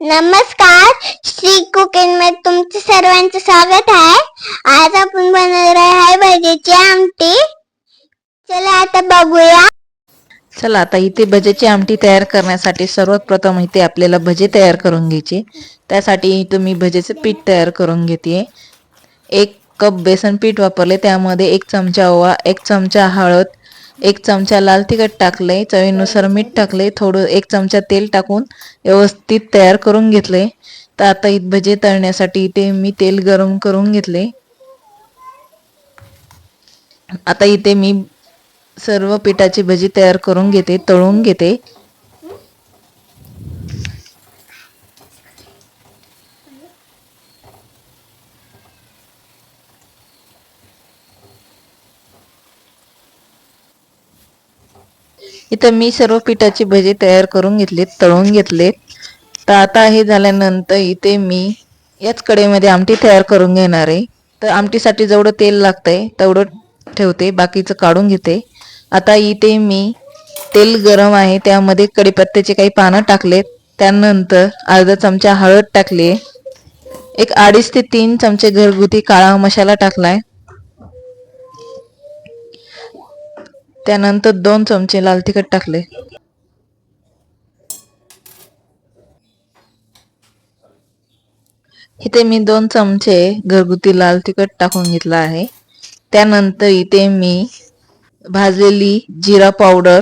नमस्कार श्री कुकिंगमध्ये तुमचं सर्वांचं स्वागत आहे. आज आपण बनवणार आहे भाजीची आमटी. चला आता बघूया. चला आता इथे भजेची आमटी तयार करण्यासाठी सर्वात प्रथम इथे आपल्याला भजे तयार करून घ्यायचे. त्यासाठी तुम्ही मी भजेचं पीठ तयार करून घेते एक कप बेसन पीठ वापरले त्यामध्ये एक चमचा ओवा एक चमचा हळद एक चमचा लाल तिखट टाकले चवीनुसार मीठ टाकले थोडं एक चमचा तेल टाकून व्यवस्थित तयार करून घेतले. तर आता इथे भजे तळण्यासाठी इथे मी तेल गरम करून घेतले. आता इथे मी सर्व पिठाची भजी तयार करून घेते तळून घेते. इथं मी सर्व पिठाची भजी तयार करून घेतले तळून घेतले तर आता हे झाल्यानंतर इथे मी याच कडेमध्ये आमटी तयार करून घेणार आहे. तर आमटीसाठी जेवढं तेल लागतंय तेवढं ठेवते बाकीचं काढून घेते. आता इथे मी तेल गरम आहे त्यामध्ये कढीपत्त्याचे काही पानं टाकलेत. त्यानंतर अर्धा चमचा हळद टाकली एक अडीच ते तीन चमचे घरगुती काळा मसाला टाकलाय. त्यानंतर दोन चमचे लाल तिखट टाकले. इथे मी दोन चमचे घरगुती लाल तिखट टाकून घेतला आहे. त्यानंतर इथे मी भाजलेली जिरा पावडर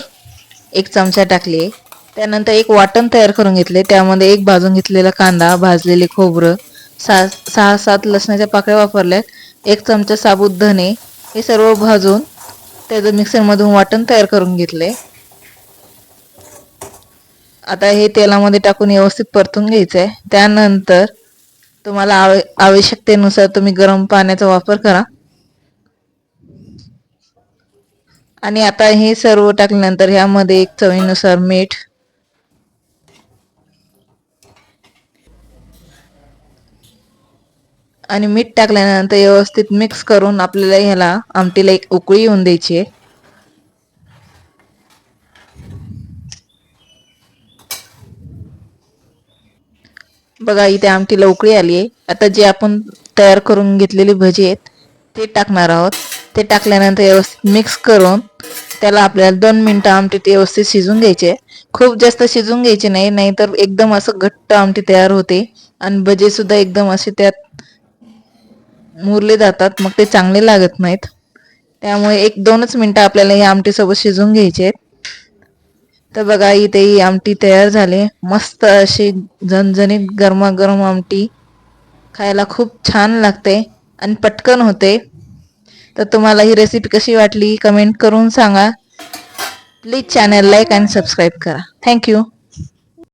एक चमचा टाकली. त्यानंतर एक वाटण तयार करून घेतले. त्यामध्ये एक भाजून घेतलेला कांदा भाजलेले खोबरं सहा सहा सात लसणाच्या पाकळ्या वापरल्यात. एक चमचा साबुत धने हे सर्व भाजून त्याचं मिक्सरमधून वाटण तयार करून घेतले आता हे तेलामध्ये टाकून व्यवस्थित परतून घ्यायचं आहे त्यानंतर तुम्हाला आव आवश्यकतेनुसार तुम्ही गरम पाण्याचा वापर करा. आणि आता हे सर्व टाकल्यानंतर ह्यामध्ये एक चवीनुसार मीठ आणि मीठ टाकल्यानंतर व्यवस्थित मिक्स करून आपल्याला ह्याला आमटीला एक उकळी येऊन द्यायची आहे. बघा इथे आमटीला उकळी आली आहे. आता जे आपण तयार करून घेतलेली भजी आहेत ते टाकणार आहोत. ते टाकल्यानंतर व्यवस्थित मिक्स करून त्याला आपल्याला दोन मिनटं आमटीत व्यवस्थित शिजून घ्यायचे खूप जास्त शिजून घ्यायचे नाही नाहीतर एकदम असं घट्ट आमटी तयार होते. आणि भजे सुद्धा एकदम असे त्यात मुरले जातात मग ते चांगले लागत नाहीत. त्यामुळे एक दोनच मिनटं आपल्याला ही आमटीसोबत शिजून घ्यायचे आहेत. तर बघा इथे ही आमटी तयार झाली. मस्त अशी झणझणीत गरमागरम आमटी. खायला खूप छान लागते आणि पटकन होते. तर तुम्हाला ही रेसिपी कशी वाटली कमेंट करून सांगा. प्लीज चॅनल लाईक आणि सबस्क्राईब करा. Thank you